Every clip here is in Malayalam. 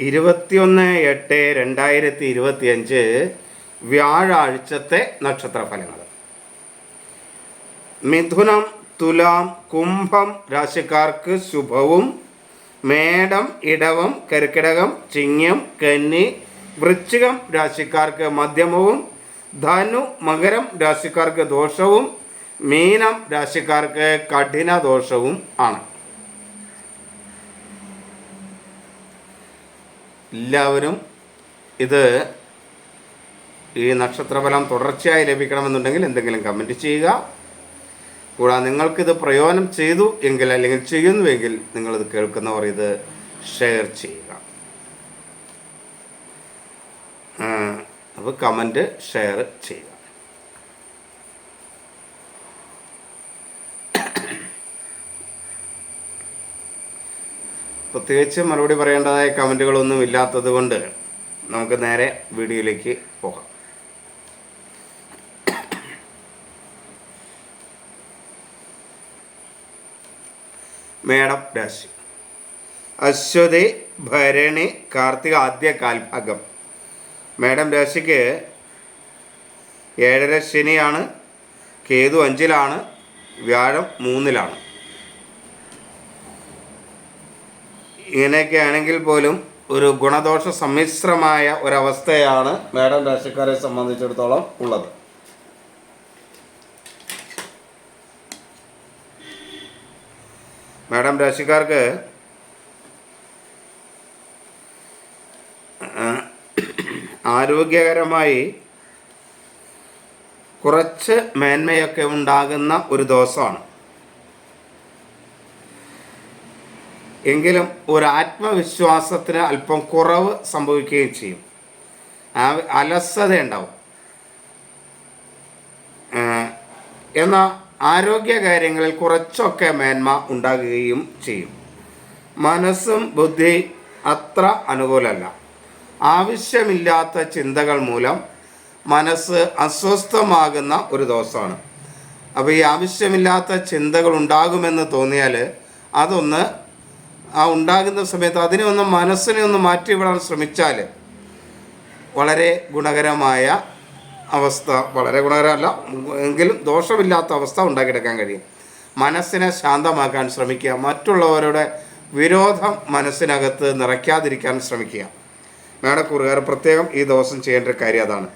ഇരുപത്തിയൊന്ന് എട്ട് രണ്ടായിരത്തി ഇരുപത്തിയഞ്ച് വ്യാഴാഴ്ചത്തെ നക്ഷത്രഫലങ്ങൾ. മിഥുനം തുലാം കുംഭം രാശിക്കാർക്ക് ശുഭവും മേടം ഇടവം കർക്കിടകം ചിങ്ങം കന്നി വൃശ്ചികം രാശിക്കാർക്ക് മധ്യമവും ധനു മകരം രാശിക്കാർക്ക് ദോഷവും മീനം രാശിക്കാർക്ക് കഠിന ദോഷവും ആണ്. എല്ലാവരും ഇത് ഈ നക്ഷത്രഫലം തുടർച്ചയായി ലഭിക്കണമെന്നുണ്ടെങ്കിൽ എന്തെങ്കിലും കമന്റ് ചെയ്യുക. കൂടാതെ നിങ്ങൾക്കിത് പ്രയോജനം ചെയ്തു എങ്കിൽ അല്ലെങ്കിൽ ചെയ്യുന്നുവെങ്കിൽ നിങ്ങളിത് കേൾക്കുന്നവർ ഇത് ഷെയർ ചെയ്യുക. അപ്പോൾ കമന്റ് ഷെയർ ചെയ്യുക. പ്രത്യേകിച്ച് മറുപടി പറയേണ്ടതായ കമന്റുകളൊന്നും ഇല്ലാത്തത് കൊണ്ട് നമുക്ക് നേരെ വീഡിയോയിലേക്ക് പോകാം. മേടം രാശി. അശ്വതി ഭരണി കാർത്തിക ആദ്യ കാൽഭാഗം. മേടം രാശിക്ക് ഏഴര ശനിയാണ് കേതു അഞ്ചിലാണ് വ്യാഴം മൂന്നിലാണ്. ഇങ്ങനെയൊക്കെ ആണെങ്കിൽ പോലും ഒരു ഗുണദോഷ സമ്മിശ്രമായ ഒരവസ്ഥയാണ് മേടം രാശിക്കാരെ സംബന്ധിച്ചിടത്തോളം ഉള്ളത്. മേഡം രാശിക്കാർക്ക് ആരോഗ്യകരമായി കുറച്ച് മേന്മയൊക്കെ ഉണ്ടാകുന്ന ഒരു ദിവസമാണ്. എങ്കിലും ഒരു ആത്മവിശ്വാസത്തിന് അല്പം കുറവ് സംഭവിക്കുകയും ചെയ്യും. അലസത ഉണ്ടാവും എന്നാൽ ആരോഗ്യ കാര്യങ്ങളിൽ കുറച്ചൊക്കെ മേന്മ ഉണ്ടാകുകയും ചെയ്യും. മനസ്സും ബുദ്ധി അത്ര അനുകൂലമല്ല. ആവശ്യമില്ലാത്ത ചിന്തകൾ മൂലം മനസ്സ് അസ്വസ്ഥമാകുന്ന ഒരു ദിവസമാണ്. അപ്പോൾ ഈ ആവശ്യമില്ലാത്ത ചിന്തകൾ ഉണ്ടാകുമെന്ന് തോന്നിയാൽ അതൊന്ന് ആ ഉണ്ടാകുന്ന സമയത്ത് അതിനെ ഒന്ന് മനസ്സിനെ ഒന്ന് മാറ്റിവിടാൻ ശ്രമിച്ചാൽ വളരെ ഗുണകരമായ അവസ്ഥ വളരെ ഗുണകരമല്ല എങ്കിലും ദോഷമില്ലാത്ത അവസ്ഥ ഉണ്ടാക്കിയെടുക്കാൻ കഴിയും. മനസ്സിനെ ശാന്തമാക്കാൻ ശ്രമിക്കുക മറ്റുള്ളവരുടെ വിരോധം മനസ്സിനകത്ത് നിറയ്ക്കാതിരിക്കാൻ ശ്രമിക്കുക. മേടക്കൂറുകാർ പ്രത്യേകം ഈ ദിവസം ചെയ്യേണ്ട ഒരു കാര്യം അതാണ്.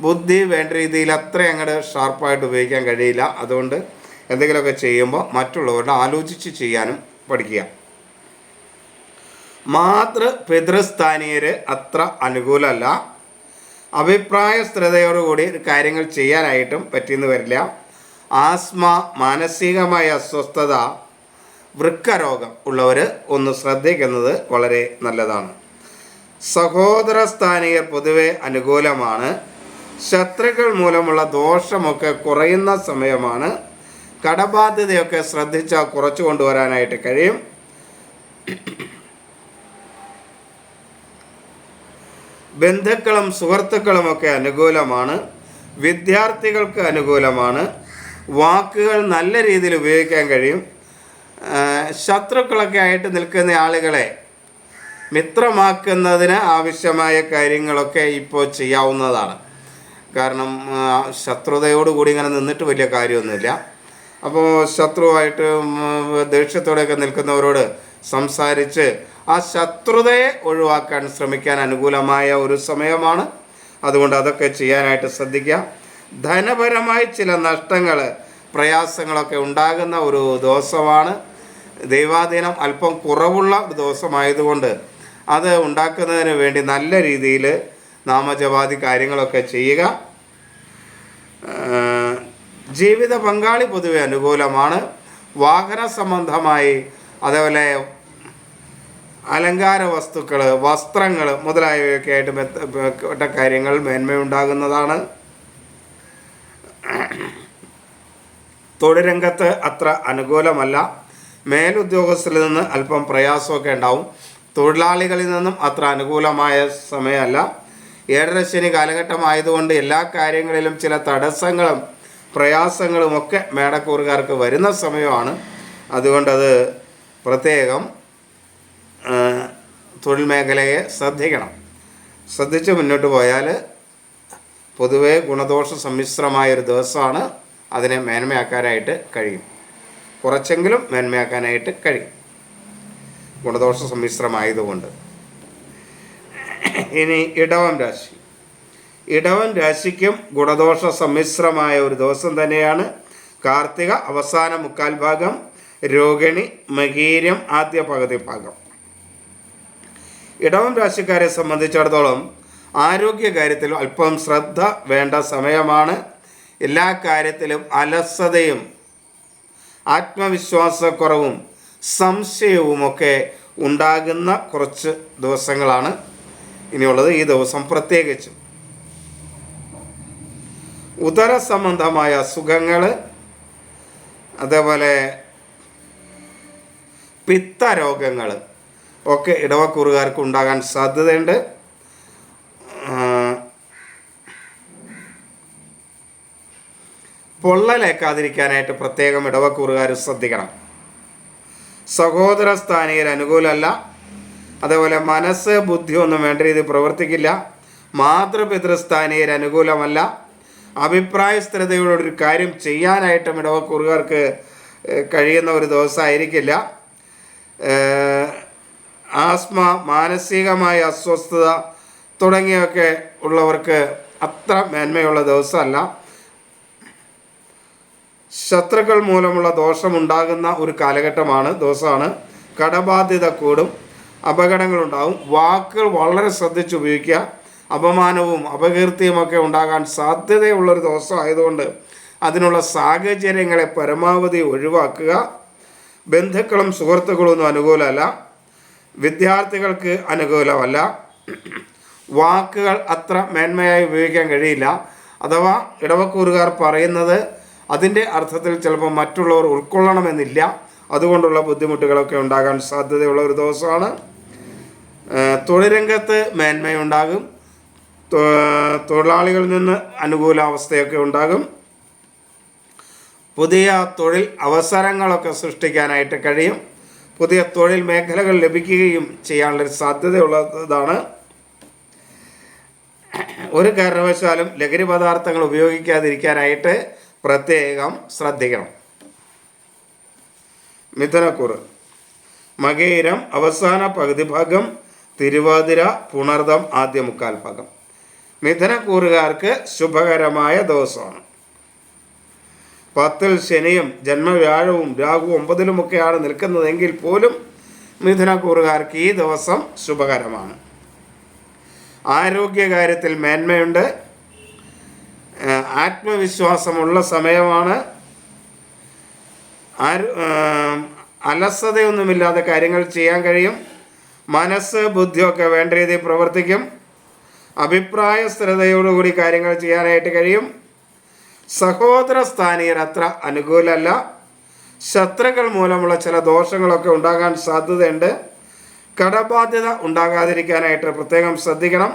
ബുദ്ധി വേണ്ട രീതിയിൽ അത്ര അങ്ങോട്ട് ഷാർപ്പായിട്ട് ഉപയോഗിക്കാൻ കഴിയില്ല. അതുകൊണ്ട് എന്തെങ്കിലുമൊക്കെ ചെയ്യുമ്പോൾ മറ്റുള്ളവരുടെ ആലോചിച്ച് ചെയ്യാനും പഠിക്കുക. മാതൃ പിതൃസ്ഥാനീയർ അത്ര അനുകൂലമല്ല. അഭിപ്രായ സ്ഥിരതയോടുകൂടി കാര്യങ്ങൾ ചെയ്യാനായിട്ടും പറ്റിയെന്ന് വരില്ല. ആസ്മ മാനസികമായ അസ്വസ്ഥത വൃക്കരോഗം ഉള്ളവർ ഒന്ന് ശ്രദ്ധിക്കുന്നത് വളരെ നല്ലതാണ്. സഹോദര സ്ഥാനീയർ പൊതുവെ അനുകൂലമാണ്. ശത്രുക്കൾ മൂലമുള്ള ദോഷമൊക്കെ കുറയുന്ന സമയമാണ്. കടബാധ്യതയൊക്കെ ശ്രദ്ധിച്ചാൽ കുറച്ചു കൊണ്ടുവരാനായിട്ട് കഴിയും. ബന്ധുക്കളും സുഹൃത്തുക്കളുമൊക്കെ അനുകൂലമാണ്. വിദ്യാർത്ഥികൾക്ക് അനുകൂലമാണ്. വാക്കുകൾ നല്ല രീതിയിൽ ഉപയോഗിക്കാൻ കഴിയും. ശത്രുക്കളൊക്കെ ആയിട്ട് നിൽക്കുന്ന ആളുകളെ മിത്രമാക്കുന്നതിന് ആവശ്യമായ കാര്യങ്ങളൊക്കെ ഇപ്പോൾ ചെയ്യാവുന്നതാണ്. കാരണം ശത്രുതയോടുകൂടി ഇങ്ങനെ നിന്നിട്ട് വലിയ കാര്യമൊന്നുമില്ല. അപ്പോൾ ശത്രുവായിട്ട് ദേഷ്യത്തോടെയൊക്കെ നിൽക്കുന്നവരോട് സംസാരിച്ച് ആ ശത്രുതയെ ഒഴിവാക്കാൻ ശ്രമിക്കാൻ അനുകൂലമായ ഒരു സമയമാണ്. അതുകൊണ്ട് അതൊക്കെ ചെയ്യാനായിട്ട് ശ്രദ്ധിക്കുക. ധനപരമായി ചില നഷ്ടങ്ങൾ പ്രയാസങ്ങളൊക്കെ ഉണ്ടാകുന്ന ഒരു ദിവസമാണ്. ദൈവാധീനം അല്പം കുറവുള്ള ഒരു ദിവസമായതുകൊണ്ട് അത് ഉണ്ടാക്കുന്നതിന് വേണ്ടി നല്ല രീതിയിൽ നാമജപാതി കാര്യങ്ങളൊക്കെ ചെയ്യുക. ജീവിത പങ്കാളി പൊതുവെ അനുകൂലമാണ്. വാഹന സംബന്ധമായി അതേപോലെ അലങ്കാര വസ്തുക്കൾ വസ്ത്രങ്ങൾ മുതലായവയൊക്കെ ആയിട്ട് ബന്ധപ്പെട്ട കാര്യങ്ങൾ മേന്മയുണ്ടാകുന്നതാണ്. തൊഴിൽ രംഗത്ത് അത്ര അനുകൂലമല്ല. മേലുദ്യോഗസ്ഥരിൽ നിന്ന് അല്പം പ്രയാസമൊക്കെ ഉണ്ടാവും. തൊഴിലാളികളിൽ നിന്നും അത്ര അനുകൂലമായ സമയമല്ല. ഏഴര ശനി കാലഘട്ടമായതുകൊണ്ട് എല്ലാ കാര്യങ്ങളിലും ചില തടസ്സങ്ങളും പ്രയാസങ്ങളുമൊക്കെ മേടക്കൂറുകാർക്ക് വരുന്ന സമയമാണ്. അതുകൊണ്ടത് പ്രത്യേകം തൊഴിൽ മേഖലയെ ശ്രദ്ധിക്കണം. ശ്രദ്ധിച്ച് മുന്നോട്ട് പോയാൽ പൊതുവെ ഗുണദോഷ സമ്മിശ്രമായൊരു ദിവസമാണ് അതിനെ മേന്മയാക്കാനായിട്ട് കഴിയും. കുറച്ചെങ്കിലും മേന്മയാക്കാനായിട്ട് കഴിയും. ഗുണദോഷ സമ്മിശ്രമായതുകൊണ്ട്. ഇനി ഇടവം രാശി. ഇടവം രാശിക്കും ഗുണദോഷ സമ്മിശ്രമായ ഒരു ദിവസം തന്നെയാണ് കാർത്തിക അവസാന മുക്കാൽ ഭാഗം രോഹിണി മകീരം ആദ്യ പകുതി ഭാഗം. ഇടവം രാശിക്കാരെ സംബന്ധിച്ചിടത്തോളം ആരോഗ്യ കാര്യത്തിൽ അല്പം ശ്രദ്ധ വേണ്ട സമയമാണ്. എല്ലാ കാര്യത്തിലും അലസതയും ആത്മവിശ്വാസക്കുറവും സംശയവുമൊക്കെ ഉണ്ടാകുന്ന കുറച്ച് ദിവസങ്ങളാണ് ഇനിയുള്ളത് ഈ ദിവസം പ്രത്യേകിച്ചും. ഉദര സംബന്ധമായ അസുഖങ്ങൾ അതേപോലെ പിത്തരോഗങ്ങൾ ഒക്കെ ഇടവക്കൂറുകാർക്ക് ഉണ്ടാകാൻ സാധ്യതയുണ്ട്. പൊള്ളലേക്കാതിരിക്കാനായിട്ട് പ്രത്യേകം ഇടവക്കൂറുകാർ ശ്രദ്ധിക്കണം. സഹോദര സ്ഥാനീയർ അനുകൂലമല്ല. അതേപോലെ മനസ്സ് ബുദ്ധിയൊന്നും വേണ്ട രീതിയിൽ പ്രവർത്തിക്കില്ല. മാതൃപിതൃസ്ഥാനീയർ അനുകൂലമല്ല. അഭിപ്രായ സ്ഥിരതയോടെ ഒരു കാര്യം ചെയ്യാനായിട്ടും ഇടവക്കൂറുകാർക്ക് കഴിയുന്ന ഒരു ദിവസമായിരിക്കില്ല. ആസ്മ മാനസികമായ അസ്വസ്ഥത തുടങ്ങിയൊക്കെ ഉള്ളവർക്ക് അത്ര മേന്മയുള്ള ദിവസമല്ല. ശത്രുക്കൾ മൂലമുള്ള ദോഷമുണ്ടാകുന്ന ഒരു കാലഘട്ടമാണ് ദിവസമാണ്. കടബാധ്യത കൂടും അപകടങ്ങളുണ്ടാവും. വാക്കുകൾ വളരെ ശ്രദ്ധിച്ച് ഉപയോഗിക്കുക. അപമാനവും അപകീർത്തിയും അപകീർത്തിയുമൊക്കെ ഉണ്ടാകാൻ സാധ്യതയുള്ളൊരു ദിവസമായതുകൊണ്ട് അതിനുള്ള സാഹചര്യങ്ങളെ പരമാവധി ഒഴിവാക്കുക. ബന്ധുക്കളും സുഹൃത്തുക്കളും ഒന്നും അനുകൂലമല്ല. വിദ്യാർത്ഥികൾക്ക് അനുകൂലമല്ല. വാക്കുകൾ അത്ര മേന്മയായി ഉപയോഗിക്കാൻ കഴിയില്ല. അഥവാ ഇടവക്കൂറുകാർ പറയുന്നത് അതിന്റെ അർത്ഥത്തിൽ ചിലപ്പോൾ മറ്റുള്ളവർ ഉൾക്കൊള്ളണമെന്നില്ല. അതുകൊണ്ടുള്ള ബുദ്ധിമുട്ടുകളൊക്കെ ഉണ്ടാകാൻ സാധ്യതയുള്ള ഒരു ദിവസമാണ്. തൊഴിലംഗത്ത് മേന്മയുണ്ടാകും. തൊഴിലാളികളിൽ നിന്ന് അനുകൂല അവസ്ഥയൊക്കെ ഉണ്ടാകും. പുതിയ തൊഴിൽ അവസരങ്ങളൊക്കെ സൃഷ്ടിക്കാനായിട്ട് കഴിയും. പുതിയ തൊഴിൽ മേഖലകൾ ലഭിക്കുകയും ചെയ്യാനുള്ളൊരു സാധ്യതയുള്ളതാണ്. ഒരു കാരണവശാലും ലഹരി പദാർത്ഥങ്ങൾ ഉപയോഗിക്കാതിരിക്കാനായിട്ട് പ്രത്യേകം ശ്രദ്ധിക്കണം. മിഥുനക്കുറ് മകേരം അവസാന പകുതി ഭാഗം തിരുവാതിര പുണർദം ആദ്യ മുക്കാൽ ഭാഗം. മിഥുനക്കൂറുകാർക്ക് ശുഭകരമായ ദിവസമാണ്. പത്തിൽ ശനിയും ജന്മവ്യാഴവും രാഹു ഒമ്പതിലുമൊക്കെയാണ് നിൽക്കുന്നതെങ്കിൽ പോലും മിഥുനക്കൂറുകാർക്ക് ഈ ദിവസം ശുഭകരമാണ്. ആരോഗ്യകാര്യത്തിൽ മേന്മയുണ്ട്. ആത്മവിശ്വാസമുള്ള സമയമാണ്. അലസതയൊന്നുമില്ലാതെ കാര്യങ്ങൾ ചെയ്യാൻ കഴിയും. മനസ്സ് ബുദ്ധിയൊക്കെ വേണ്ട രീതിയിൽ പ്രവർത്തിക്കും. അഭിപ്രായ സ്ഥിരതയോടുകൂടി കാര്യങ്ങൾ ചെയ്യാനായിട്ട് കഴിയും. സഹോദര സ്ഥാനീയർ അത്ര അനുകൂലമല്ല ശത്രുക്കൾ മൂലമുള്ള ചില ദോഷങ്ങളൊക്കെ ഉണ്ടാകാൻ സാധ്യതയുണ്ട്. കടബാധ്യത ഉണ്ടാകാതിരിക്കാനായിട്ട് പ്രത്യേകം ശ്രദ്ധിക്കണം.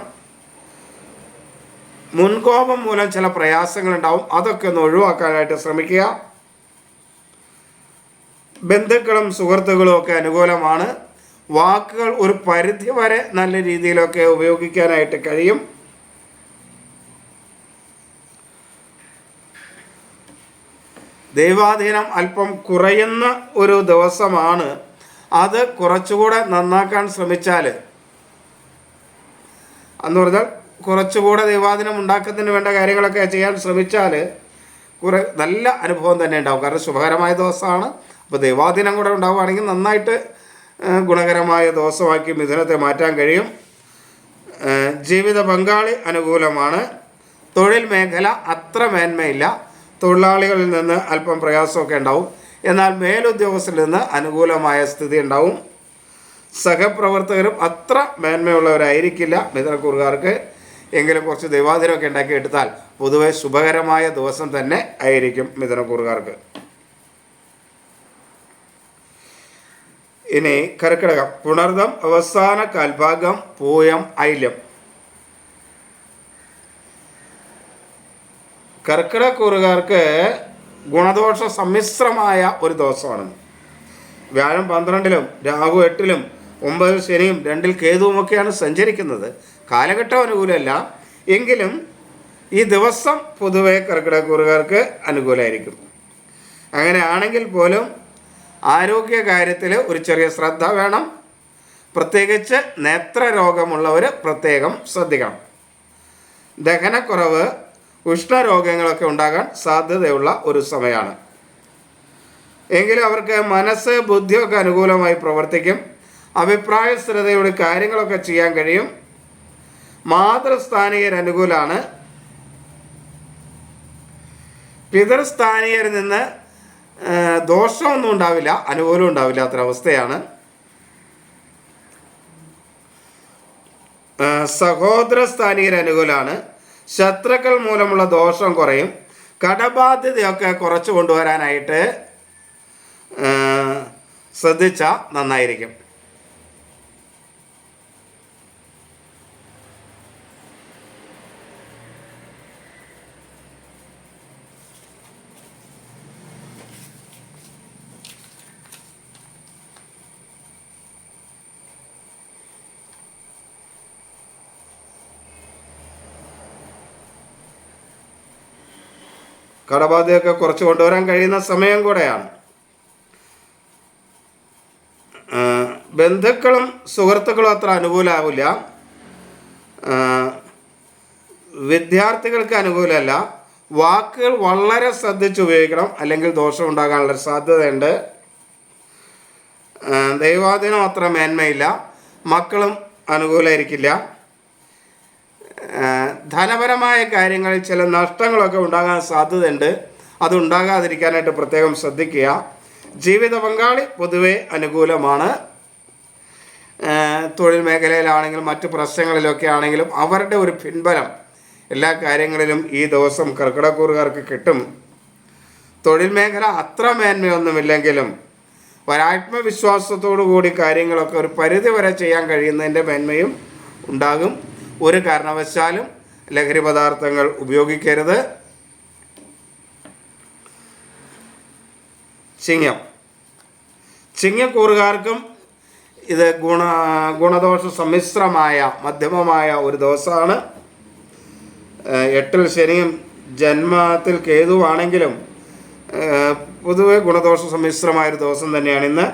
മുൻകോപം മൂലം ചില പ്രയാസങ്ങൾ ഉണ്ടാവും അതൊക്കെ ഒന്ന് ഒഴിവാക്കാനായിട്ട് ശ്രമിക്കുക. ബന്ധുക്കളും സുഹൃത്തുക്കളും ഒക്കെ അനുകൂലമാണ്. വാക്കുകൾ ഒരു പരിധി വരെ നല്ല രീതിയിലൊക്കെ ഉപയോഗിക്കാനായിട്ട് കഴിയും. ദൈവാധീനം അല്പം കുറയുന്ന ഒരു ദിവസമാണ്. അത് കുറച്ചുകൂടെ നന്നാക്കാൻ ശ്രമിച്ചാൽ എന്ന് പറഞ്ഞാൽ കുറച്ചുകൂടെ ദൈവാധീനം ഉണ്ടാക്കുന്നതിന് വേണ്ട കാര്യങ്ങളൊക്കെ ചെയ്യാൻ ശ്രമിച്ചാൽ കുറെ നല്ല അനുഭവം തന്നെ ഉണ്ടാവും. കാരണം ശുഭകരമായ ദിവസമാണ്. അപ്പോൾ ദൈവാധീനം കൂടെ ഉണ്ടാവുകയാണെങ്കിൽ നന്നായിട്ട് ഗുണകരമായ ദിവസമാക്കി മിഥുനത്തെ മാറ്റാൻ കഴിയും. ജീവിത പങ്കാളി അനുകൂലമാണ്. തൊഴിൽ മേഖല അത്ര മേന്മയില്ല. തൊഴിലാളികളിൽ നിന്ന് അല്പം പ്രയാസമൊക്കെ ഉണ്ടാവും. എന്നാൽ മേലുദ്യോഗസ്ഥരിൽ നിന്ന് അനുകൂലമായ സ്ഥിതി ഉണ്ടാവും. സഹപ്രവർത്തകരും അത്ര മേന്മയുള്ളവരായിരിക്കില്ല മിഥുനക്കൂറുകാർക്ക്. എങ്കിലും കുറച്ച് ദൈവാധീനമൊക്കെ ഉണ്ടാക്കി എടുത്താൽ പൊതുവെ ശുഭകരമായ ദിവസം തന്നെ ആയിരിക്കും മിഥുനക്കൂറുകാർക്ക്. ഇനി കർക്കിടകം പുണർദം അവസാന കാൽഭാഗം പൂയം ഐല്യം കർക്കിടക്കൂറുകാർക്ക് ഗുണദോഷ സമ്മിശ്രമായ ഒരു ദോഷമാണ് വ്യാഴം പന്ത്രണ്ടിലും രാഹു എട്ടിലും ഒമ്പതിൽ ശനിയും രണ്ടിൽ കേതുവുമൊക്കെയാണ് സഞ്ചരിക്കുന്നത്. കാലഘട്ടം അനുകൂലമല്ല. എങ്കിലും ഈ ദിവസം പൊതുവെ കർക്കിടകൂറുകാർക്ക് അനുകൂലമായിരിക്കും. അങ്ങനെ ആണെങ്കിൽ പോലും ആരോഗ്യ കാര്യത്തിൽ ഒരു ചെറിയ ശ്രദ്ധ വേണം. പ്രത്യേകിച്ച് നേത്രരോഗമുള്ളവർ പ്രത്യേകം ശ്രദ്ധിക്കണം. ദഹനക്കുറവ് ഉഷ്ണരോഗങ്ങളൊക്കെ ഉണ്ടാകാൻ സാധ്യതയുള്ള ഒരു സമയമാണ്. എങ്കിലും അവർക്ക് മനസ്സ് ബുദ്ധിയൊക്കെ അനുകൂലമായി പ്രവർത്തിക്കും. അഭിപ്രായ സ്ഥിരതയോട് കാര്യങ്ങളൊക്കെ ചെയ്യാൻ കഴിയും. മാതൃസ്ഥാനീയർ അനുകൂലമാണ് പിതൃസ്ഥാനീയരിൽ നിന്ന് ദോഷമൊന്നും ഉണ്ടാവില്ല അനുകൂലം ഉണ്ടാവില്ലാത്തൊരവസ്ഥയാണ് സഹോദര സ്ഥാനീയർ അനുകൂലമാണ് ശത്രുക്കൾ മൂലമുള്ള ദോഷം കുറയും. കടബാധ്യതയൊക്കെ കുറച്ച് കൊണ്ടുവരാനായിട്ട് ശ്രദ്ധിച്ചാൽ നന്നായിരിക്കും. കടബാധ്യതയൊക്കെ കുറച്ച് കൊണ്ടുവരാൻ കഴിയുന്ന സമയം കൂടെയാണ്. ബന്ധുക്കളും സുഹൃത്തുക്കളും അത്ര അനുകൂലമാവില്ല വിദ്യാർത്ഥികൾക്ക് അനുകൂലമല്ല. വാക്കുകൾ വളരെ ശ്രദ്ധിച്ച് ഉപയോഗിക്കണം. അല്ലെങ്കിൽ ദോഷം ഉണ്ടാകാനുള്ള സാധ്യതയുണ്ട്. ദൈവാധീനം അത്ര മേന്മയില്ല. മക്കളും അനുകൂലമായിരിക്കില്ല. ധനപരമായ കാര്യങ്ങളിൽ ചില നഷ്ടങ്ങളൊക്കെ ഉണ്ടാകാൻ സാധ്യതയുണ്ട്. അത് ഉണ്ടാകാതിരിക്കാനായിട്ട് പ്രത്യേകം ശ്രദ്ധിക്കുക. ജീവിത പങ്കാളി പൊതുവെ അനുകൂലമാണ്. തൊഴിൽ മേഖലയിലാണെങ്കിലും മറ്റ് പ്രശ്നങ്ങളിലൊക്കെ ആണെങ്കിലും അവരുടെ ഒരു പിൻബലം എല്ലാ കാര്യങ്ങളിലും ഈ ദിവസം കർക്കിടക്കൂറുകാർക്ക് കിട്ടും. തൊഴിൽ മേഖല അത്ര മേന്മയൊന്നുമില്ലെങ്കിലും ഒരാത്മവിശ്വാസത്തോടു കൂടി കാര്യങ്ങളൊക്കെ ഒരു പരിധി വരെ ചെയ്യാൻ കഴിയുന്നതിന്റെ മേന്മയും ഉണ്ടാകും. ഒരു കാരണവശാലും ലഹരി പദാർത്ഥങ്ങൾ ഉപയോഗിക്കരുത്. ചിങ്ങം. ചിങ്ങക്കൂറുകാർക്കും ഇത് ഗുണ ഗുണദോഷ സമ്മിശ്രമായ മധ്യമമായ ഒരു ദിവസമാണ്. എട്ടിൽ ശനിയും ജന്മത്തിൽ കേതുവാണെങ്കിലും പൊതുവെ ഗുണദോഷ സമ്മിശ്രമായ ഒരു ദിവസം തന്നെയാണ് ഇന്ന്.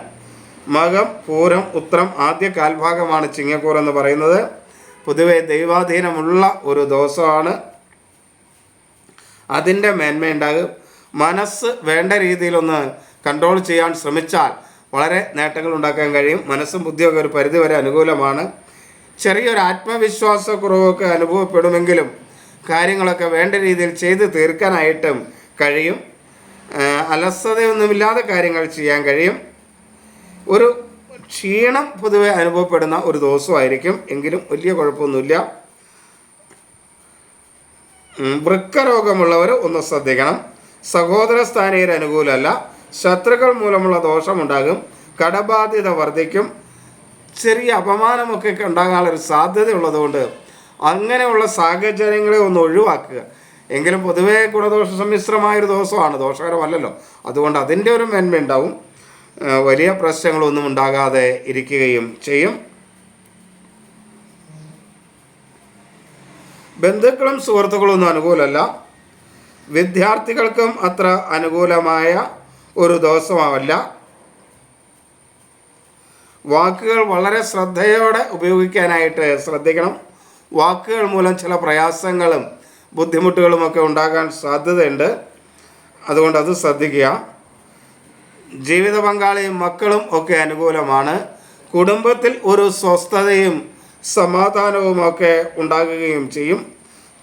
മകം പൂരം ഉത്രം ആദ്യ കാൽഭാഗമാണ് ചിങ്ങക്കൂർ എന്ന് പറയുന്നത്. പൊതുവെ ദൈവാധീനമുള്ള ഒരു ദിവസമാണ് അതിന്റെ മേന്മയുണ്ടാകും. മനസ്സ് വേണ്ട രീതിയിലൊന്ന് കൺട്രോൾ ചെയ്യാൻ ശ്രമിച്ചാൽ വളരെ നേട്ടങ്ങൾ ഉണ്ടാക്കാൻ കഴിയും. മനസ്സും ബുദ്ധിയൊക്കെ ഒരു പരിധിവരെ അനുകൂലമാണ്. ചെറിയൊരു ആത്മവിശ്വാസക്കുറവൊക്കെ അനുഭവപ്പെടുമെങ്കിലും കാര്യങ്ങളൊക്കെ വേണ്ട രീതിയിൽ ചെയ്ത് തീർക്കാനായിട്ടും കഴിയും. അലസതയൊന്നുമില്ലാതെ കാര്യങ്ങൾ ചെയ്യാൻ കഴിയും. ഒരു ക്ഷീണം പൊതുവെ അനുഭവപ്പെടുന്ന ഒരു ദിവസമായിരിക്കും. എങ്കിലും വലിയ കുഴപ്പമൊന്നുമില്ല. വൃക്ക വൃക്കരോഗമുള്ളവർ ഒന്ന് ശ്രദ്ധിക്കണം. സഹോദര സ്ഥാനീയർ അനുകൂലമല്ല. ശത്രുക്കൾ മൂലമുള്ള ദോഷമുണ്ടാകും. കടബാധ്യത വർദ്ധിക്കും. ചെറിയ അപമാനമൊക്കെ ഉണ്ടാകാനുള്ളൊരു സാധ്യത ഉള്ളതുകൊണ്ട് അങ്ങനെയുള്ള സാഹചര്യങ്ങളെ ഒന്ന് ഒഴിവാക്കുക. എങ്കിലും പൊതുവേ ഗുണദോഷ സമ്മിശ്രമായൊരു ദോഷമാണ് ദോഷകരമല്ലല്ലോ. അതുകൊണ്ട് അതിന്റെ ഒരു മേന്മ ഉണ്ടാവും ആ, വലിയ പ്രശ്നങ്ങളൊന്നും ഉണ്ടാകാതെ ഇരിക്കുകയും ചെയ്യും. ബന്ധുക്കളും സുഹൃത്തുക്കളും ഒന്നും അനുകൂലമല്ല. വിദ്യാർത്ഥികൾക്കും അത്ര അനുകൂലമായ ഒരു ദിവസമാവല്ല വാക്കുകൾ വളരെ ശ്രദ്ധയോടെ ഉപയോഗിക്കാനായിട്ട് ശ്രദ്ധിക്കണം. വാക്കുകൾ മൂലം ചില പ്രയാസങ്ങളും ബുദ്ധിമുട്ടുകളുമൊക്കെ ഉണ്ടാകാൻ സാധ്യതയുണ്ട്. അതുകൊണ്ട് അത് ശ്രദ്ധിക്കുക. ജീവിത പങ്കാളിയും മക്കളും ഒക്കെ അനുകൂലമാണ്. കുടുംബത്തിൽ ഒരു സ്വസ്ഥതയും സമാധാനവും ഒക്കെ ഉണ്ടാകുകയും ചെയ്യും.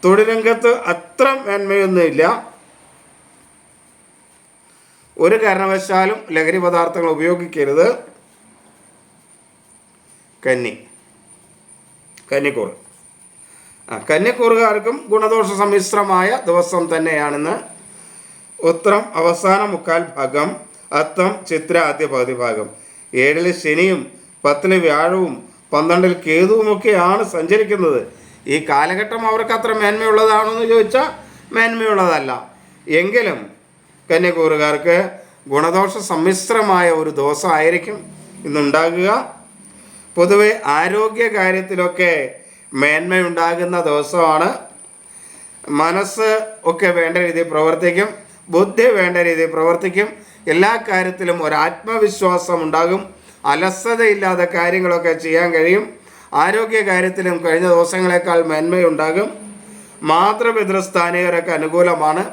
തൊഴിലംഗത്ത് അത്ര മേന്മയൊന്നുമില്ല. ഒരു കാരണവശാലും ലഹരി പദാർത്ഥങ്ങൾ ഉപയോഗിക്കരുത്. കന്നി. കന്നിക്കൂർ ആ കന്നിക്കൂറുകാർക്കും ഗുണദോഷ സമ്മിശ്രമായ ദിവസം തന്നെയാണെന്ന് ഉത്തരം അവസാന മുക്കാൽ ഭാഗം. അത്തം ചിത്ര ആദ്യ പകുതി ഭാഗം ഏഴിൽ ശനിയും പത്തിന് വ്യാഴവും പന്ത്രണ്ടിൽ കേതുവുമൊക്കെയാണ് സഞ്ചരിക്കുന്നത്. ഈ കാലഘട്ടം അവർക്ക് അത്ര മേന്മയുള്ളതാണോ എന്ന് ചോദിച്ചാൽ മേന്മയുള്ളതല്ല. എങ്കിലും കന്യകൂറുകാർക്ക് ഗുണദോഷ സമ്മിശ്രമായ ഒരു ദോഷമായിരിക്കും ഇന്നുണ്ടാകുക. പൊതുവെ ആരോഗ്യ കാര്യത്തിലൊക്കെ മേന്മയുണ്ടാകുന്ന ദിവസമാണ്. മനസ്സ് ഒക്കെ വേണ്ട രീതിയിൽ പ്രവർത്തിക്കും ബുദ്ധി വേണ്ട രീതിയിൽ പ്രവർത്തിക്കും എല്ലാ കാര്യത്തിലും ഒരു ആത്മവിശ്വാസം ഉണ്ടാകും. അലസതയില്ലാതെ കാര്യങ്ങളൊക്കെ ചെയ്യാൻ കഴിയും. ആരോഗ്യ കാര്യത്തിലും കഴിഞ്ഞ ദിവസങ്ങളെക്കാൾ മേന്മയുണ്ടാകും. മാതൃപിതൃസ്ഥാനീയരൊക്കെ അനുകൂലമാണ്.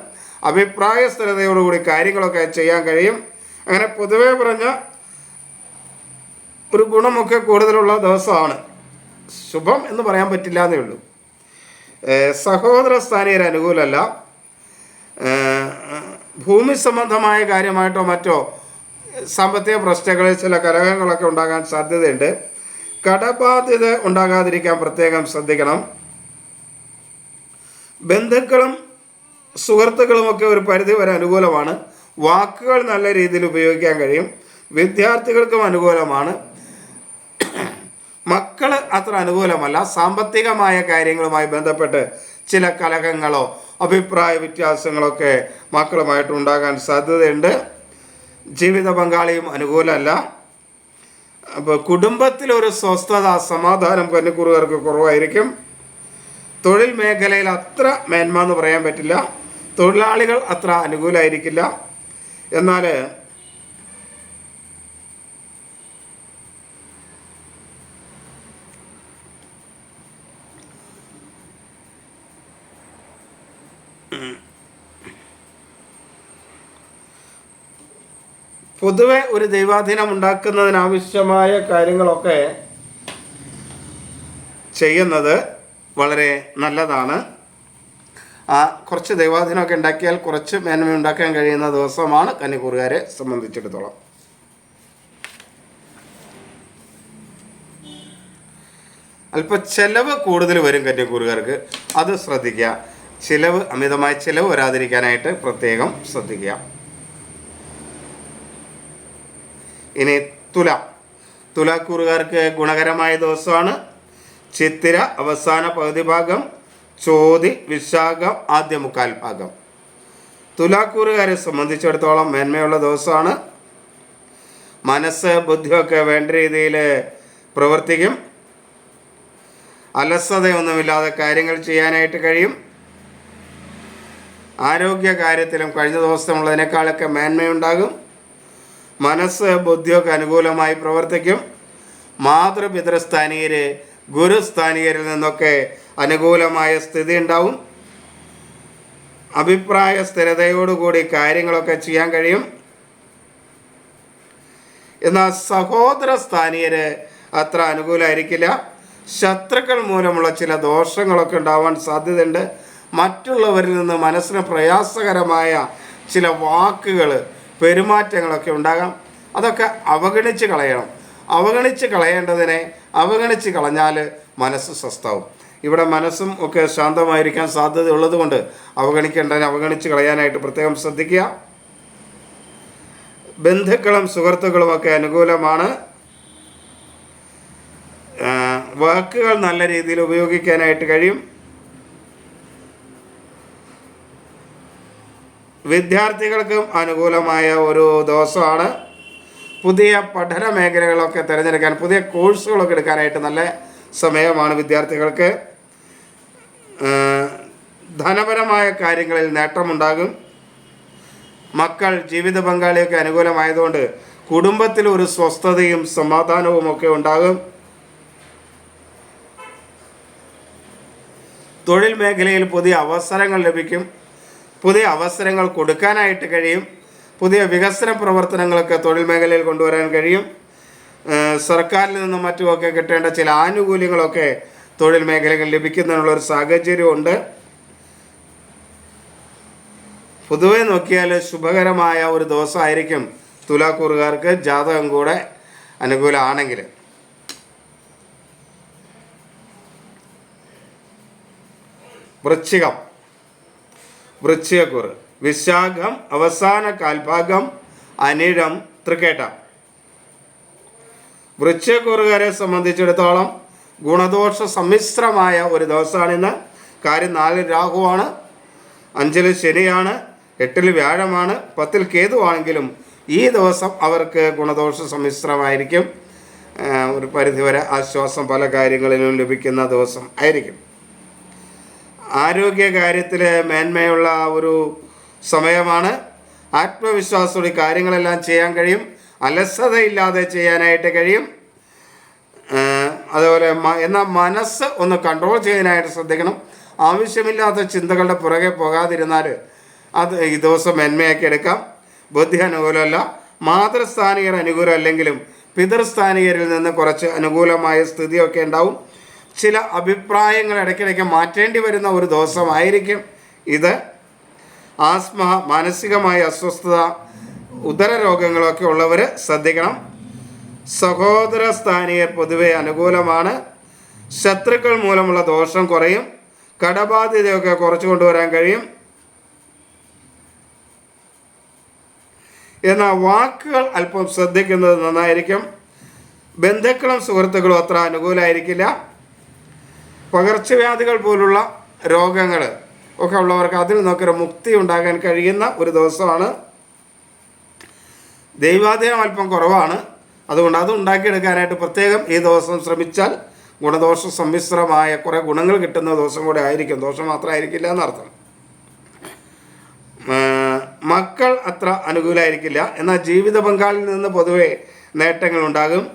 അഭിപ്രായ സ്ഥിരതയോടുകൂടി കാര്യങ്ങളൊക്കെ ചെയ്യാൻ കഴിയും. അങ്ങനെ പൊതുവെ പറഞ്ഞ ഒരു ഗുണമൊക്കെ കൂടുതലുള്ള ദിവസമാണ്. ശുഭം എന്ന് പറയാൻ പറ്റില്ല എന്നേ ഉള്ളൂ. സഹോദര സ്ഥാനീയർ അനുകൂലമല്ല. ഭൂമി സംബന്ധമായ കാര്യമായിട്ടോ മറ്റോ സാമ്പത്തിക പ്രശ്നങ്ങളിൽ ചില കലഹങ്ങളൊക്കെ ഉണ്ടാകാൻ സാധ്യതയുണ്ട്. കടബാധ്യത ഉണ്ടാകാതിരിക്കാൻ പ്രത്യേകം ശ്രദ്ധിക്കണം. ബന്ധുക്കളും സുഹൃത്തുക്കളുമൊക്കെ ഒരു പരിധി വരെ അനുകൂലമാണ്. വാക്കുകൾ നല്ല രീതിയിൽ ഉപയോഗിക്കാൻ കഴിയും. വിദ്യാർത്ഥികൾക്കും അനുകൂലമാണ്. മക്കൾ അത്ര അനുകൂലമല്ല. സാമ്പത്തികമായ കാര്യങ്ങളുമായി ബന്ധപ്പെട്ട് ചില കലഹങ്ങളോ അഭിപ്രായ വ്യത്യാസങ്ങളൊക്കെ മക്കളുമായിട്ട് ഉണ്ടാകാൻ സാധ്യതയുണ്ട്. ജീവിത പങ്കാളിയും അനുകൂലമല്ല. അപ്പോൾ കുടുംബത്തിലൊരു സ്വസ്ഥത സമാധാനം കന്നിക്കുറുകാർക്ക് കുറവായിരിക്കും. തൊഴിൽ മേഖലയിൽ അത്ര മേന്മ എന്ന് പറയാൻ പറ്റില്ല. തൊഴിലാളികൾ അത്ര അനുകൂലമായിരിക്കില്ല എന്നാൽ പൊതുവെ ഒരു ദൈവാധീനം ഉണ്ടാക്കുന്നതിനാവശ്യമായ കാര്യങ്ങളൊക്കെ ചെയ്യുന്നത് വളരെ നല്ലതാണ്. ആ കുറച്ച് ദൈവാധീനമൊക്കെ ഉണ്ടാക്കിയാൽ കുറച്ച് മേന്മ ഉണ്ടാക്കാൻ കഴിയുന്ന ദിവസമാണ് കന്നിക്കൂറുകാരെ സംബന്ധിച്ചിടത്തോളം. അല്പം ചെലവ് കൂടുതൽ വരും കന്നിക്കൂറുകാർക്ക്. അത് ശ്രദ്ധിക്കുക. ചിലവ് അമിതമായ ചിലവ് വരാതിരിക്കാനായിട്ട് പ്രത്യേകം ശ്രദ്ധിക്കുക. ഇനി തുല. തുലാക്കൂറുകാർക്ക് ഗുണകരമായ ദിവസമാണ്. ചിത്തിര അവസാന പകുതി ഭാഗം ചോതി വിശാഖം ആദ്യ മുക്കാൽ ഭാഗം. തുലാക്കൂറുകാരെ സംബന്ധിച്ചിടത്തോളം മേന്മയുള്ള ദിവസമാണ്. മനസ്സ് ബുദ്ധിയൊക്കെ വേണ്ട രീതിയിൽ പ്രവർത്തിക്കും. അലസതയൊന്നുമില്ലാതെ കാര്യങ്ങൾ ചെയ്യാനായിട്ട് കഴിയും. ആരോഗ്യ കാര്യത്തിലും കഴിഞ്ഞ ദിവസമുള്ളതിനേക്കാളൊക്കെ മേന്മയുണ്ടാകും. മനസ്സ് ബുദ്ധിയൊക്കെ അനുകൂലമായി പ്രവർത്തിക്കും. മാതൃപിതൃസ്ഥാനീയർ ഗുരുസ്ഥാനീയരിൽ നിന്നൊക്കെ അനുകൂലമായ സ്ഥിതി ഉണ്ടാവും. അഭിപ്രായ സ്ഥിരതയോടുകൂടി കാര്യങ്ങളൊക്കെ ചെയ്യാൻ കഴിയും. എന്നാൽ സഹോദര സ്ഥാനീയര് അത്ര അനുകൂലമായിരിക്കില്ല ശത്രുക്കൾ മൂലമുള്ള ചില ദോഷങ്ങളൊക്കെ ഉണ്ടാവാൻ സാധ്യതയുണ്ട്. മറ്റുള്ളവരിൽ നിന്ന് മനസ്സിന് പ്രയാസകരമായ ചില വാക്കുകൾ പെരുമാറ്റങ്ങളൊക്കെ ഉണ്ടാകാം. അതൊക്കെ അവഗണിച്ച് കളയണം. അവഗണിച്ച് കളയേണ്ടതിനെ അവഗണിച്ച് കളഞ്ഞാൽ മനസ്സ് സ്വസ്ഥാവും. ഇവിടെ മനസ്സും ഒക്കെ ശാന്തമായിരിക്കാൻ സാധ്യതയുള്ളത് കൊണ്ട് അവഗണിക്കേണ്ടതിനെ അവഗണിച്ച് കളയാനായിട്ട് പ്രത്യേകം ശ്രദ്ധിക്കുക. ബന്ധുക്കളും സുഹൃത്തുക്കളുമൊക്കെ അനുകൂലമാണ്. വാക്കുകൾ നല്ല രീതിയിൽ ഉപയോഗിക്കാനായിട്ട് കഴിയും. വിദ്യാർത്ഥികൾക്കും അനുകൂലമായ ഒരു ദിവസമാണ്. പുതിയ പഠന മേഖലകളൊക്കെ തിരഞ്ഞെടുക്കാൻ പുതിയ കോഴ്സുകളൊക്കെ എടുക്കാനായിട്ട് നല്ല സമയമാണ് വിദ്യാർത്ഥികൾക്ക്. ധനപരമായ കാര്യങ്ങളിൽ നേട്ടമുണ്ടാകും. മക്കൾ ജീവിത പങ്കാളിയൊക്കെ അനുകൂലമായതുകൊണ്ട് കുടുംബത്തിൽ ഒരു സ്വസ്ഥതയും സമാധാനവും ഒക്കെ ഉണ്ടാകും. തൊഴിൽ മേഖലയിൽ പുതിയ അവസരങ്ങൾ ലഭിക്കും. പുതിയ അവസരങ്ങൾ കൊടുക്കാനായിട്ട് കഴിയും. പുതിയ വികസന പ്രവർത്തനങ്ങളൊക്കെ തൊഴിൽ മേഖലയിൽ കൊണ്ടുവരാൻ കഴിയും. സർക്കാരിൽ നിന്നും മറ്റുമൊക്കെ കിട്ടേണ്ട ചില ആനുകൂല്യങ്ങളൊക്കെ തൊഴിൽ മേഖലകളിൽ ലഭിക്കുന്നതിനുള്ള ഒരു സാഹചര്യമുണ്ട് പൊതുവെ നോക്കിയാൽ ശുഭകരമായ ഒരു ദിവസമായിരിക്കും തുലാക്കൂറുകാർക്ക് ജാതകം കൂടെ അനുകൂലമാണെങ്കിൽ. വൃശ്ചികം. വൃശ്ചികക്കൂറ്. വിശാഖം അവസാന കാൽഭാഗം അനിഴം തൃക്കേട്ട. വൃശ്ചികക്കൂറുകാരെ സംബന്ധിച്ചിടത്തോളം ഗുണദോഷ സമ്മിശ്രമായ ഒരു ദിവസമാണിന്ന് കാര്യം നാലിൽ രാഹുവാണ് അഞ്ചിൽ ശനിയാണ് എട്ടിൽ വ്യാഴമാണ് പത്തിൽ കേതുവാണെങ്കിലും ഈ ദിവസം അവർക്ക് ഗുണദോഷ സമ്മിശ്രമായിരിക്കും. ഒരു പരിധിവരെ ആശ്വാസം പല കാര്യങ്ങളിലും ലഭിക്കുന്ന ദിവസം ആയിരിക്കും. ആരോഗ്യ കാര്യത്തിൽ മേന്മയുള്ള ഒരു സമയമാണ്. ആത്മവിശ്വാസത്തോടെ കാര്യങ്ങളെല്ലാം ചെയ്യാൻ കഴിയും. അലസതയില്ലാതെ ചെയ്യാനായിട്ട് കഴിയും. അതുപോലെ എന്നാൽ മനസ്സ് ഒന്ന് കൺട്രോൾ ചെയ്യാനായിട്ട് ശ്രദ്ധിക്കണം. ആവശ്യമില്ലാത്ത ചിന്തകളുടെ പുറകെ പോകാതിരുന്നാൽ അത് ഈ ദിവസം മേന്മയാക്കി എടുക്കാം. ബുദ്ധി അനുകൂലമല്ല. മാതൃസ്ഥാനികർ അനുകൂലമല്ലെങ്കിലും പിതൃസ്ഥാനികരിൽ നിന്ന് കുറച്ച് അനുകൂലമായ സ്ഥിതിയൊക്കെ ഉണ്ടാവും. ചില അഭിപ്രായങ്ങൾ ഇടയ്ക്കിടയ്ക്ക് മാറ്റേണ്ടി വരുന്ന ഒരു ദിവസമായിരിക്കും ഇത്. ആസ്മ മാനസികമായ അസ്വസ്ഥത ഉദര രോഗങ്ങളൊക്കെ ഉള്ളവർ ശ്രദ്ധിക്കണം. സഹോദര സ്ഥാനീയർ പൊതുവെ അനുകൂലമാണ്. ശത്രുക്കൾ മൂലമുള്ള ദോഷം കുറയും. കടബാധ്യതയൊക്കെ കുറച്ചു കൊണ്ടുവരാൻ കഴിയും. എന്നാൽ വാക്കുകൾ അല്പം ശ്രദ്ധിക്കുന്നത് നന്നായിരിക്കും. ബന്ധുക്കളും സുഹൃത്തുക്കളും അത്ര അനുകൂലമായിരിക്കില്ല പകർച്ചവ്യാധികൾ പോലുള്ള രോഗങ്ങൾ ഒക്കെ ഉള്ളവർക്ക് അതിൽ നിന്നൊക്കെ മുക്തി ഉണ്ടാകാൻ കഴിയുന്ന ഒരു ദിവസമാണ്. ദൈവാധീനം അല്പം കുറവാണ്. അതുകൊണ്ട് അത് ഉണ്ടാക്കിയെടുക്കാനായിട്ട് പ്രത്യേകം ഈ ദിവസം ശ്രമിച്ചാൽ ഗുണദോഷ സമ്മിശ്രമായ കുറേ ഗുണങ്ങൾ കിട്ടുന്ന ദിവസം കൂടെ ആയിരിക്കും. ദോഷം മാത്രമായിരിക്കില്ല എന്നർത്ഥം. മക്കൾ അത്ര അനുകൂലമായിരിക്കില്ല എന്നാൽ ജീവിത പങ്കാളിൽ നിന്ന് പൊതുവെ നേട്ടങ്ങൾ ഉണ്ടാകും.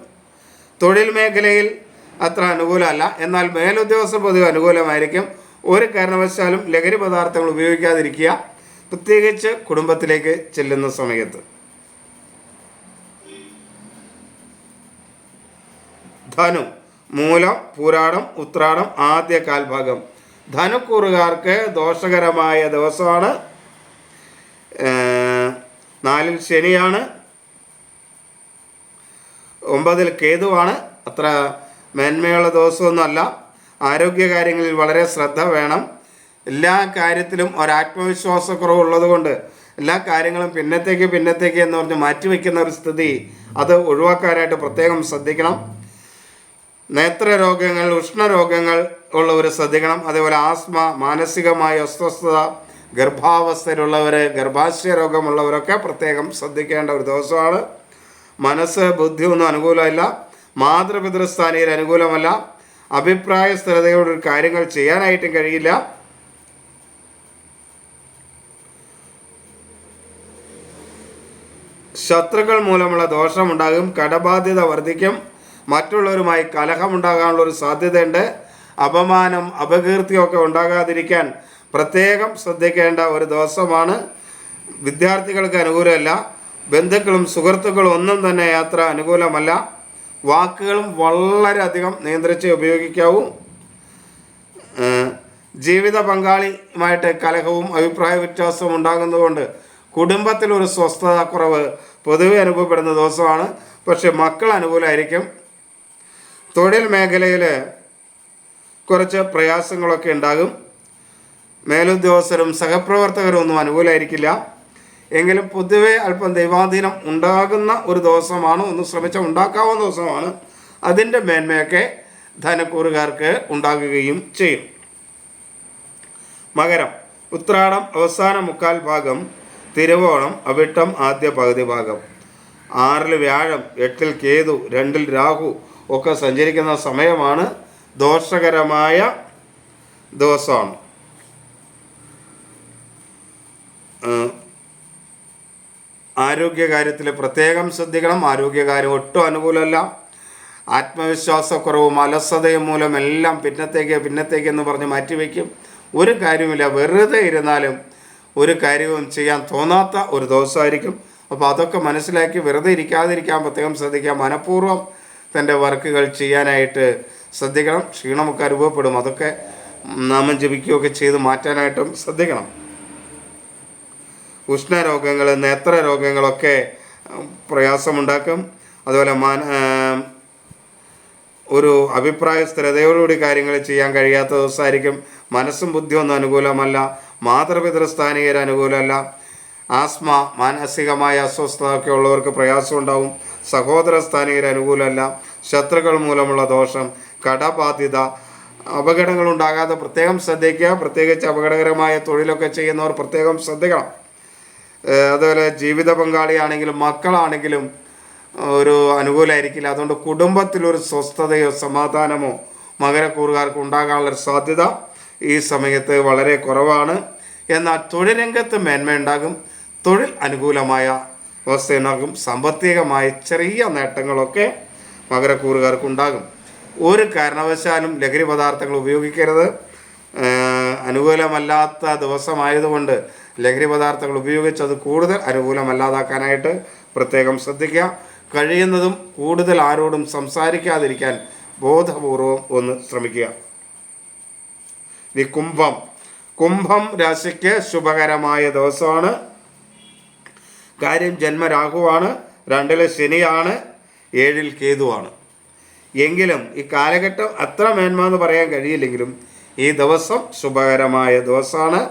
തൊഴിൽ മേഖലയിൽ അത്ര അനുകൂലമല്ല. എന്നാൽ മേലുദ്യോഗസ്ഥർ പൊതുവെ അനുകൂലമായിരിക്കും. ഒരു കാരണവശാലും ലഹരി പദാർത്ഥങ്ങൾ ഉപയോഗിക്കാതിരിക്കുക. പ്രത്യേകിച്ച് കുടുംബത്തിലേക്ക് ചെല്ലുന്ന സമയത്ത്. ധനു മൂലം പൂരാടം ഉത്രാടം ആദ്യ കാൽഭാഗം. ധനുക്കൂറുകാർക്ക് ദോഷകരമായ ദിവസമാണ്. നാലിൽ ശനിയാണ്. ഒമ്പതിൽ കേതുവാണ്. അത്ര മേന്മയുള്ള ദിവസമൊന്നുമല്ല. ആരോഗ്യകാര്യങ്ങളിൽ വളരെ ശ്രദ്ധ വേണം. എല്ലാ കാര്യത്തിലും ഒരാത്മവിശ്വാസക്കുറവുള്ളത് കൊണ്ട് എല്ലാ കാര്യങ്ങളും പിന്നത്തേക്ക് പിന്നത്തേക്ക് എന്ന് പറഞ്ഞ് മാറ്റിവെക്കുന്ന ഒരു സ്ഥിതി അത് ഒഴിവാക്കാനായിട്ട് പ്രത്യേകം ശ്രദ്ധിക്കണം. നേത്രരോഗങ്ങൾ ഉഷ്ണരോഗങ്ങൾ ഉള്ളവർ ശ്രദ്ധിക്കണം. അതേപോലെ ആസ്മ മാനസികമായ അസ്വസ്ഥത ഗർഭാവസ്ഥയിലുള്ളവർ ഗർഭാശയ രോഗമുള്ളവരൊക്കെ പ്രത്യേകം ശ്രദ്ധിക്കേണ്ട ഒരു ദിവസമാണ്. മനസ്സ് ബുദ്ധി ഒന്നും അനുകൂലമല്ല. മാതൃപിതൃസ്ഥാനിയിൽ അനുകൂലമല്ല. അഭിപ്രായ സ്ഥിരതയോട് കാര്യങ്ങൾ ചെയ്യാനായിട്ടും കഴിയില്ല. ശത്രുക്കൾ മൂലമുള്ള ദോഷമുണ്ടാകും കടബാധ്യത വർദ്ധിക്കും മറ്റുള്ളവരുമായി കലഹമുണ്ടാകാനുള്ള ഒരു സാധ്യതയുണ്ട്. അപമാനം അപകീർത്തിയൊക്കെ ഉണ്ടാകാതിരിക്കാൻ പ്രത്യേകം ശ്രദ്ധിക്കേണ്ട ഒരു ദിവസമാണ്. വിദ്യാർത്ഥികൾക്ക് അനുകൂലമല്ല. ബന്ധുക്കളും സുഹൃത്തുക്കളും ഒന്നും തന്നെ യാത്ര അനുകൂലമല്ല. വാക്കുകളും വളരെയധികം നിയന്ത്രിച്ച് ഉപയോഗിക്കാവൂ. ജീവിത പങ്കാളിയുമായിട്ട് കലഹവും അഭിപ്രായ വ്യത്യാസവും ഉണ്ടാകുന്നതുകൊണ്ട് കുടുംബത്തിൽ ഒരു സ്വസ്ഥത കുറവ് പൊതുവെ അനുഭവപ്പെടുന്ന ദിവസമാണ്. പക്ഷെ മക്കൾ അനുകൂലമായിരിക്കും തൊഴിൽ മേഖലയിൽ കുറച്ച് പ്രയാസങ്ങളൊക്കെ ഉണ്ടാകും. മേലുദ്യോഗസ്ഥരും സഹപ്രവർത്തകരും ഒന്നും അനുകൂലമായിരിക്കില്ല എങ്കിലും പൊതുവെ അല്പം ദൈവാധീനം ഉണ്ടാകുന്ന ഒരു ദിവസമാണ്. ഒന്ന് ശ്രമിച്ചാൽ ഉണ്ടാക്കാവുന്ന ദിവസമാണ്. അതിന്റെ മേന്മയൊക്കെ ധനക്കൂറുകാർക്ക് ഉണ്ടാകുകയും ചെയ്യും. മകരം ഉത്രാടം അവസാന മുക്കാൽ ഭാഗം തിരുവോണം അവിട്ടം ആദ്യ പകുതി ഭാഗം. ആറിൽ വ്യാഴം എട്ടിൽ കേതു രണ്ടിൽ രാഹു ഒക്കെ സഞ്ചരിക്കുന്ന സമയമാണ് ദോഷകരമായ ദിവസമാണ് ആരോഗ്യകാര്യത്തിൽ പ്രത്യേകം ശ്രദ്ധിക്കണം. ആരോഗ്യകാര്യം ഒട്ടും അനുകൂലമല്ല. ആത്മവിശ്വാസക്കുറവും അലസതയും മൂലം എല്ലാം പിന്നത്തേക്ക് പിന്നത്തേക്ക് എന്ന് പറഞ്ഞ് മാറ്റിവെക്കും. ഒരു കാര്യമില്ല വെറുതെ ഇരുന്നാലും ഒരു കാര്യവും ചെയ്യാൻ തോന്നാത്ത ഒരു ദിവസമായിരിക്കും. അപ്പോൾ അതൊക്കെ മനസ്സിലാക്കി വെറുതെ ഇരിക്കാതിരിക്കാൻ പ്രത്യേകം ശ്രദ്ധിക്കുക. മനഃപൂർവം തന്റെ വർക്കുകൾ ചെയ്യാനായിട്ട് ശ്രദ്ധിക്കണം. ക്ഷീണമൊക്കെ അനുഭവപ്പെടും. അതൊക്കെ നാമം ജപിക്കുകയൊക്കെ ചെയ്ത് മാറ്റാനായിട്ടും ശ്രദ്ധിക്കണം. ഉഷ്ണരോഗങ്ങൾ നേത്ര രോഗങ്ങളൊക്കെ പ്രയാസമുണ്ടാക്കും. അതുപോലെ മാന ഒരു അഭിപ്രായ സ്ഥിരതയോടുകൂടി കാര്യങ്ങൾ ചെയ്യാൻ കഴിയാത്ത ദിവസമായിരിക്കും. മനസ്സും ബുദ്ധിയൊന്നും അനുകൂലമല്ല. മാതൃപിതൃസ്ഥാനീയർ അനുകൂലമല്ല. ആസ്മ മാനസികമായ അസ്വസ്ഥതയൊക്കെ ഉള്ളവർക്ക് പ്രയാസമുണ്ടാവും. സഹോദര സ്ഥാനീയർ അനുകൂലമല്ല. ശത്രുക്കൾ മൂലമുള്ള ദോഷം കടബാധ്യത അപകടങ്ങൾ ഉണ്ടാകാതെ പ്രത്യേകം ശ്രദ്ധിക്കുക. പ്രത്യേകിച്ച് അപകടകരമായ തൊഴിലൊക്കെ ചെയ്യുന്നവർ പ്രത്യേകം ശ്രദ്ധിക്കണം. അതുപോലെ ജീവിത പങ്കാളിയാണെങ്കിലും മക്കളാണെങ്കിലും ഒരു അനുകൂലമായിരിക്കില്ല അതുകൊണ്ട് കുടുംബത്തിലൊരു സ്വസ്ഥതയോ സമാധാനമോ മകരക്കൂറുകാർക്ക് ഉണ്ടാകാനുള്ളൊരു സാധ്യത ഈ സമയത്ത് വളരെ കുറവാണ്. എന്നാൽ തൊഴിൽ രംഗത്ത് മേന്മയുണ്ടാകും തൊഴിൽ അനുകൂലമായ അവസ്ഥയുണ്ടാകും സാമ്പത്തികമായ ചെറിയ നേട്ടങ്ങളൊക്കെ മകരക്കൂറുകാർക്കുണ്ടാകും ഒരു കാരണവശാലും ലഹരി പദാർത്ഥങ്ങൾ ഉപയോഗിക്കരുത്. അനുകൂലമല്ലാത്ത ദിവസമായതുകൊണ്ട് ലഹരി പദാർത്ഥങ്ങൾ ഉപയോഗിച്ച് അത് കൂടുതൽ അനുകൂലമല്ലാതാക്കാനായിട്ട് പ്രത്യേകം ശ്രദ്ധിക്കുക. കഴിയുന്നതും കൂടുതൽ ആരോടും സംസാരിക്കാതിരിക്കാൻ ബോധപൂർവം ഒന്ന് ശ്രമിക്കുക. ഇനി കുംഭം. കുംഭം രാശിക്ക് ശുഭകരമായ ദിവസമാണ്. കാര്യം ജന്മരാഹുവാണ്. രണ്ടിൽ ശനിയാണ്. ഏഴിൽ കേതുവാണ്. എങ്കിലും ഈ കാലഘട്ടം അത്ര മേന്മ എന്ന് പറയാൻ കഴിയില്ലെങ്കിലും ഈ ദിവസം ശുഭകരമായ ദിവസമാണ്.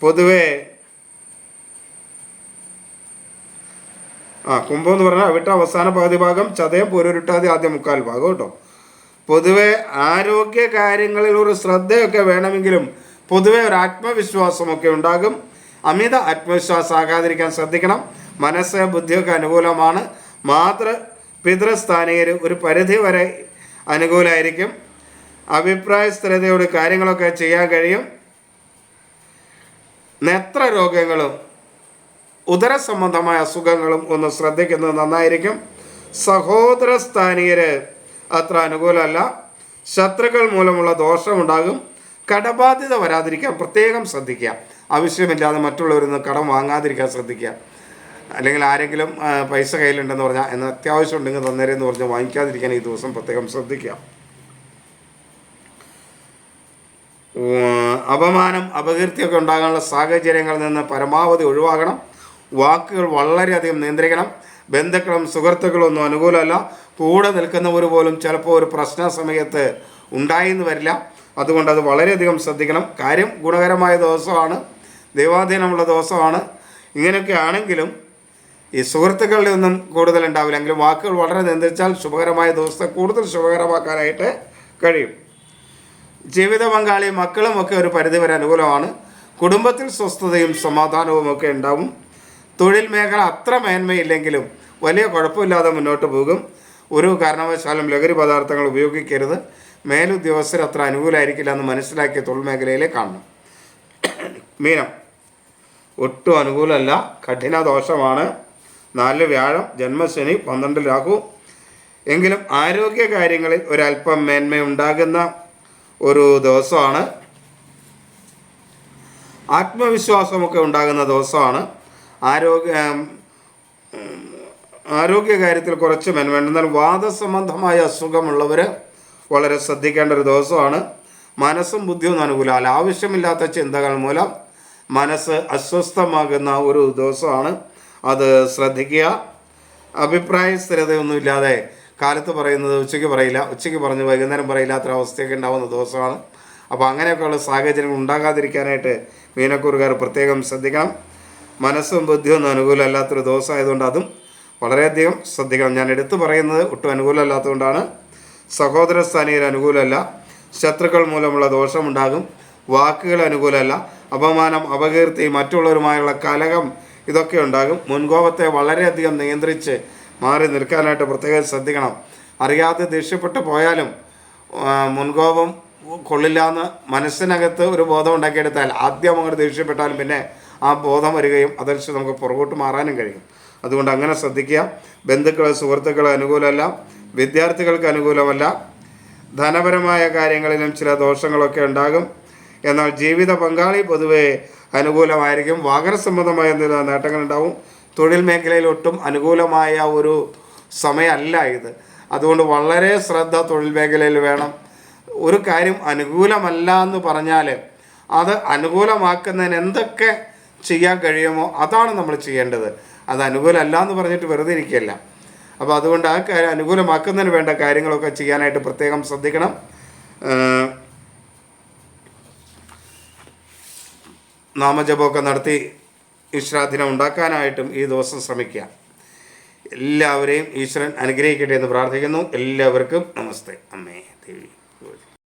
പൊതുവെ ആ കുംഭം എന്ന് പറഞ്ഞാൽ അവിട്ട അവസാന പകുതി ഭാഗം ചതയം പൊരുരുട്ടാതി ആദ്യം മുക്കാൽ ഭാഗം കേട്ടോ. പൊതുവെ ആരോഗ്യ കാര്യങ്ങളിൽ ഒരു ശ്രദ്ധയൊക്കെ വേണമെങ്കിലും പൊതുവെ ഒരു ആത്മവിശ്വാസമൊക്കെ ഉണ്ടാകും. അമിത ആത്മവിശ്വാസം ആകാതിരിക്കാൻ ശ്രദ്ധിക്കണം. മനസ്സ് ബുദ്ധിയൊക്കെ അനുകൂലമാണ്. മാതൃ പിതൃസ്ഥാനീയർ ഒരു പരിധി വരെ അനുകൂലമായിരിക്കും അഭിപ്രായ സ്ഥിരതയോട് കാര്യങ്ങളൊക്കെ ചെയ്യാൻ കഴിയും. നേത്ര രോഗങ്ങളും ഉദര സംബന്ധമായ അസുഖങ്ങളും ഒന്ന് ശ്രദ്ധിക്കുന്നത് നന്നായിരിക്കും. സഹോദര സ്ഥാനീയര് അത്ര അനുകൂലമല്ല. ശത്രുക്കൾ മൂലമുള്ള ദോഷമുണ്ടാകും. കടബാധ്യത വരാതിരിക്കാൻ പ്രത്യേകം ശ്രദ്ധിക്കുക. ആവശ്യമില്ലാതെ മറ്റുള്ളവരിൽ നിന്ന് കടം വാങ്ങാതിരിക്കാൻ ശ്രദ്ധിക്കുക. അല്ലെങ്കിൽ ആരെങ്കിലും പൈസ കയ്യിലുണ്ടെന്ന് പറഞ്ഞാൽ എന്ന് അത്യാവശ്യം ഉണ്ടെങ്കിൽ തന്നേരെന്ന് പറഞ്ഞാൽ വാങ്ങിക്കാതിരിക്കാൻ ഈ ദിവസം പ്രത്യേകം ശ്രദ്ധിക്കുക. അപമാനം അപകീർത്തിയൊക്കെ ഉണ്ടാകാനുള്ള സാഹചര്യങ്ങളിൽ നിന്ന് പരമാവധി ഒഴിവാക്കണം വാക്കുകൾ വളരെയധികം നിയന്ത്രിക്കണം. ബന്ധുക്കളും സുഹൃത്തുക്കളും ഒന്നും അനുകൂലമല്ല. കൂടെ നിൽക്കുന്നവർ പോലും ചിലപ്പോൾ ഒരു പ്രശ്ന സമയത്ത് ഉണ്ടായിന്ന് വരില്ല. അതുകൊണ്ട് അത് വളരെയധികം ശ്രദ്ധിക്കണം. കാര്യം ഗുണകരമായ ദിവസമാണ്. ദൈവാധീനമുള്ള ദിവസമാണ്. ഇങ്ങനെയൊക്കെ ആണെങ്കിലും ഈ സുഹൃത്തുക്കളുടെ ഒന്നും കൂടുതൽ ഉണ്ടാവില്ല. എങ്കിലും വാക്കുകൾ വളരെ നിയന്ത്രിച്ചാൽ ശുഭകരമായ ദിവസത്തെ കൂടുതൽ ശുഭകരമാക്കാനായിട്ട് കഴിയും. ജീവിത പങ്കാളി മക്കളും ഒക്കെ ഒരു പരിധിവരെ അനുകൂലമാണ്. കുടുംബത്തിൽ സ്വസ്ഥതയും സമാധാനവും ഒക്കെ ഉണ്ടാവും. തൊഴിൽ മേഖല അത്ര മേന്മയില്ലെങ്കിലും വലിയ കുഴപ്പമില്ലാതെ മുന്നോട്ട് പോകും. ഒരു കാരണവശാലും ലഹരി പദാർത്ഥങ്ങൾ ഉപയോഗിക്കരുത്. മേലുദ്യോഗസ്ഥർ അത്ര അനുകൂലമായിരിക്കില്ല എന്ന് മനസ്സിലാക്കിയ തൊഴിൽ മേഖലയിലെ കാണണം. മീനം. ഒട്ടും അനുകൂലമല്ല. കഠിന ദോഷമാണ്. നാല് വ്യാഴം ജന്മശനി പന്ത്രണ്ട് രാഹു. എങ്കിലും ആരോഗ്യ കാര്യങ്ങളിൽ ഒരല്പം മേന്മയുണ്ടാകുന്ന ഒരു ദിവസമാണ്. ആത്മവിശ്വാസമൊക്കെ ഉണ്ടാകുന്ന ദിവസമാണ്. ആരോഗ്യ ആരോഗ്യ കാര്യത്തിൽ കുറച്ച് മെന്മേണ്ട എന്നാൽ വാദസംബന്ധമായ അസുഖമുള്ളവർ വളരെ ശ്രദ്ധിക്കേണ്ട ഒരു ദിവസമാണ്. മനസ്സും ബുദ്ധിയും അനുകൂലമല്ല ആവശ്യമില്ലാത്ത ചിന്തകൾ മൂലം മനസ്സ് അസ്വസ്ഥമാകുന്ന ഒരു ദിവസമാണ്. അത് ശ്രദ്ധിക്കുക. അഭിപ്രായ സ്ഥിരതയൊന്നുമില്ലാതെ കാലത്ത് പറയുന്നത് ഉച്ചയ്ക്ക് പറയില്ല. ഉച്ചയ്ക്ക് പറഞ്ഞ് വൈകുന്നേരം പറയില്ലാത്തൊരവസ്ഥയൊക്കെ ഉണ്ടാകുന്ന ദിവസമാണ്. അപ്പോൾ അങ്ങനെയൊക്കെയുള്ള സാഹചര്യങ്ങൾ ഉണ്ടാകാതിരിക്കാനായിട്ട് മീനക്കൂറുകാർ പ്രത്യേകം ശ്രദ്ധിക്കണം. മനസ്സും ബുദ്ധിയൊന്നും അനുകൂലമല്ലാത്തൊരു ദിവസമായതുകൊണ്ട് അതും വളരെയധികം ശ്രദ്ധിക്കണം. ഞാൻ എടുത്തു പറയുന്നത് ഒട്ടും അനുകൂലമല്ലാത്തതുകൊണ്ടാണ്. സഹോദര സ്ഥാനീയർ അനുകൂലമല്ല. ശത്രുക്കൾ മൂലമുള്ള ദോഷമുണ്ടാകും. വാക്കുകൾ അനുകൂലമല്ല. അപമാനം അപകീർത്തി മറ്റുള്ളവരുമായുള്ള കലകം ഇതൊക്കെ ഉണ്ടാകും. മുൻകോപത്തെ വളരെയധികം നിയന്ത്രിച്ച് മാറി നിൽക്കാനായിട്ട് പ്രത്യേകം ശ്രദ്ധിക്കണം. അറിയാതെ ദേഷ്യപ്പെട്ട് പോയാലും മുൻകോപം കൊള്ളില്ല എന്ന് മനസ്സിനകത്ത് ഒരു ബോധം ഉണ്ടാക്കിയെടുത്താൽ ആദ്യം അങ്ങോട്ട് ദേഷ്യപ്പെട്ടാലും പിന്നെ ആ ബോധം വരികയും അതനുസരിച്ച് നമുക്ക് പുറകോട്ട് മാറാനും കഴിയും. അതുകൊണ്ട് അങ്ങനെ ശ്രദ്ധിക്കുക. ബന്ധുക്കൾ സുഹൃത്തുക്കൾ അനുകൂലമല്ല. വിദ്യാർത്ഥികൾക്ക് അനുകൂലമല്ല. ധനപരമായ കാര്യങ്ങളിലും ചില ദോഷങ്ങളൊക്കെ ഉണ്ടാകും. എന്നാൽ ജീവിത പങ്കാളി പൊതുവെ അനുകൂലമായിരിക്കും. വാഹന സംബന്ധമായ എന്തെങ്കിലും നേട്ടങ്ങളുണ്ടാവും. തൊഴിൽ മേഖലയിൽ ഒട്ടും അനുകൂലമായ ഒരു സമയമല്ല ഇത്. അതുകൊണ്ട് വളരെ ശ്രദ്ധ തൊഴിൽ മേഖലയിൽ വേണം. ഒരു കാര്യം അനുകൂലമല്ല എന്ന് പറഞ്ഞാൽ അത് അനുകൂലമാക്കുന്നതിന് എന്തൊക്കെ ചെയ്യാൻ കഴിയുമോ അതാണ് നമ്മൾ ചെയ്യേണ്ടത്. അത് അനുകൂലമല്ല എന്ന് പറഞ്ഞിട്ട് വെറുതെ ഇരിക്കുകയല്ല. അപ്പോൾ അതുകൊണ്ട് ആ കാര്യം അനുകൂലമാക്കുന്നതിന് വേണ്ട കാര്യങ്ങളൊക്കെ ചെയ്യാനായിട്ട് പ്രത്യേകം ശ്രദ്ധിക്കണം. നാമജപമൊക്കെ നടത്തി ഈശ്വരാധീനം ഉണ്ടാക്കാനായിട്ടും ഈ ദിവസം ശ്രമിക്കുക. എല്ലാവരെയും ഈശ്വരൻ അനുഗ്രഹിക്കട്ടെ എന്ന് പ്രാർത്ഥിക്കുന്നു. എല്ലാവർക്കും നമസ്തേ. അമ്മേ ദേവി.